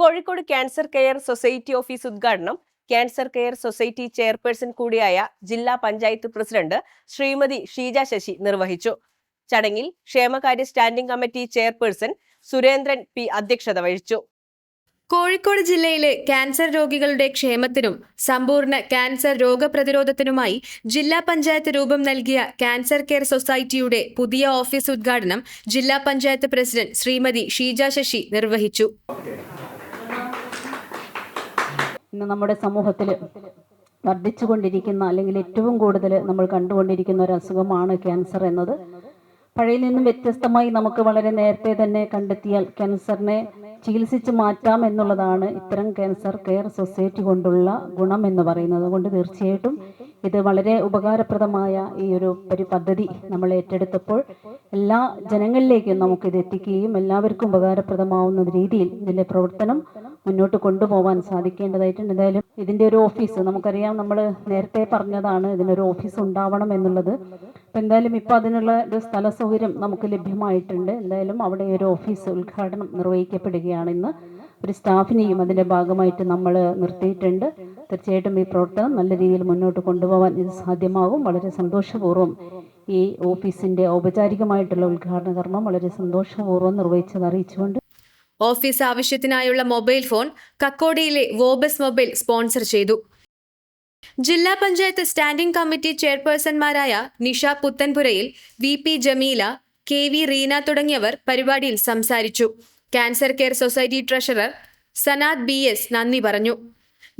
Kozhikode cancer care society office ഉദ്ഘാടനം cancer care society chairperson കൂടിയായ ജില്ലാ പഞ്ചായത്ത് പ്രസിഡന്റ് ശ്രീമതി ഷീജ ശശി നിർവഹിച്ചു. ചടങ്ങിൽ ക്ഷേമകാര്യ standing committee chairperson Surendran P അധ്യക്ഷത വഹിച്ചു. കോഴിക്കോട് ജില്ലയിലെ ക്യാൻസർ രോഗികളുടെ ക്ഷേമത്തിനും സമ്പൂർണ ക്യാൻസർ രോഗപ്രതിരോധത്തിനുമായി ജില്ലാ പഞ്ചായത്ത് രൂപം നൽകിയ ക്യാൻസർ കെയർ സൊസൈറ്റിയുടെ പുതിയ ഓഫീസ് ഉദ്ഘാടനം ജില്ലാ പഞ്ചായത്ത് പ്രസിഡന്റ് ശ്രീമതി ഷീജ ശശി നിർവഹിച്ചു. ഇന്ന് നമ്മുടെ സമൂഹത്തിൽ വർദ്ധിച്ചുകൊണ്ടിരിക്കുന്ന അല്ലെങ്കിൽ ഏറ്റവും കൂടുതൽ നമ്മൾ കണ്ടുകൊണ്ടിരിക്കുന്ന ഒരു അസുഖമാണ് ക്യാൻസർ എന്നത്. പഴയ നിന്നും വ്യത്യസ്തമായി നമുക്ക് വളരെ നേരത്തെ തന്നെ കണ്ടെത്തിയാൽ ക്യാൻസറിനെ ചികിത്സിച്ച് മാറ്റാം എന്നുള്ളതാണ് ഇത്തരം ക്യാൻസർ കെയർ സൊസൈറ്റി കൊണ്ടുള്ള ഗുണം എന്ന് പറയുന്നത്. അതുകൊണ്ട് തീർച്ചയായിട്ടും ഇത് വളരെ ഉപകാരപ്രദമായ ഈ ഒരു ഒരു പദ്ധതി നമ്മൾ ഏറ്റെടുത്തപ്പോൾ എല്ലാ ജനങ്ങളിലേക്കും നമുക്കിത് എത്തിക്കുകയും എല്ലാവർക്കും ഉപകാരപ്രദമാവുന്ന രീതിയിൽ ഇതിന്റെ പ്രവർത്തനം മുന്നോട്ട് കൊണ്ടുപോകാൻ സാധിക്കേണ്ടതായിട്ടുണ്ട്. എന്തായാലും ഇതിന്റെ ഒരു ഓഫീസ് നമുക്കറിയാം നമ്മൾ നേരത്തെ പറഞ്ഞതാണ് ഇതിനൊരു ഓഫീസ് ഉണ്ടാവണം എന്നുള്ളത്. അപ്പം എന്തായാലും ഇപ്പോൾ അതിനുള്ള ഒരു സ്ഥല സൗകര്യം നമുക്ക് ലഭ്യമായിട്ടുണ്ട്. എന്തായാലും അവിടെ ഒരു ഓഫീസ് ഉദ്ഘാടനം നിർവഹിക്കപ്പെടുകയാണ് ഇന്ന്. ഒരു സ്റ്റാഫിനെയും അതിന്റെ ഭാഗമായിട്ട് നമ്മൾ നിർത്തിയിട്ടുണ്ട്. തീർച്ചയായിട്ടും ഈ പ്രവർത്തനം നല്ല രീതിയിൽ മുന്നോട്ട് കൊണ്ടുപോകാൻ ഇത് സാധ്യമാകും. വളരെ സന്തോഷപൂർവം ഈ ഓഫീസിന്റെ ഔപചാരികമായിട്ടുള്ള ഉദ്ഘാടന കർമ്മം വളരെ സന്തോഷപൂർവം നിർവഹിച്ചത് അറിയിച്ചുകൊണ്ട് ഓഫീസ് ആവശ്യത്തിനായുള്ള മൊബൈൽ ഫോൺ കക്കോടിയിലെ വോബസ് മൊബൈൽ സ്പോൺസർ ചെയ്തു. ജില്ലാ panchayat standing committee ചെയർപേഴ്സൺമാരായ Nisha Puthanpurayil V P Jameela K V Reena തുടങ്ങിയവർ പരിപാടിയിൽ സംസാരിച്ചു. Cancer care society treasurer Sanad B S നന്ദി പറഞ്ഞു.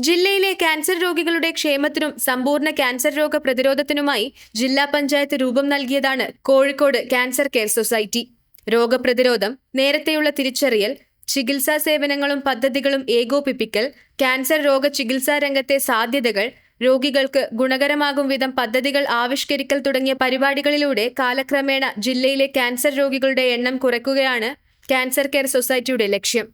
ജില്ലയിലെ ക്യാൻസർ രോഗികളുടെ ക്ഷേമത്തിനും സമ്പൂർണ ക്യാൻസർ രോഗ പ്രതിരോധത്തിനുമായി ജില്ലാ പഞ്ചായത്ത് രൂപം നൽകിയതാണ് കോഴിക്കോട് ക്യാൻസർ കെയർ സൊസൈറ്റി. രോഗപ്രതിരോധം നേരത്തെയുള്ള തിരിച്ചറിയൽ ചികിത്സാ സേവനങ്ങളും പദ്ധതികളും ഏകോപിപ്പിക്കൽ ക്യാൻസർ രോഗ ചികിത്സാ രംഗത്തെ സാധ്യതകൾ രോഗികൾക്ക് ഗുണകരമാകും വിധം പദ്ധതികൾ ആവിഷ്കരിക്കൽ തുടങ്ങിയ പരിപാടികളിലൂടെ കാലക്രമേണ ജില്ലയിലെ ക്യാൻസർ രോഗികളുടെ എണ്ണം കുറയ്ക്കുകയാണ് ക്യാൻസർ കെയർ സൊസൈറ്റിയുടെ ലക്ഷ്യം.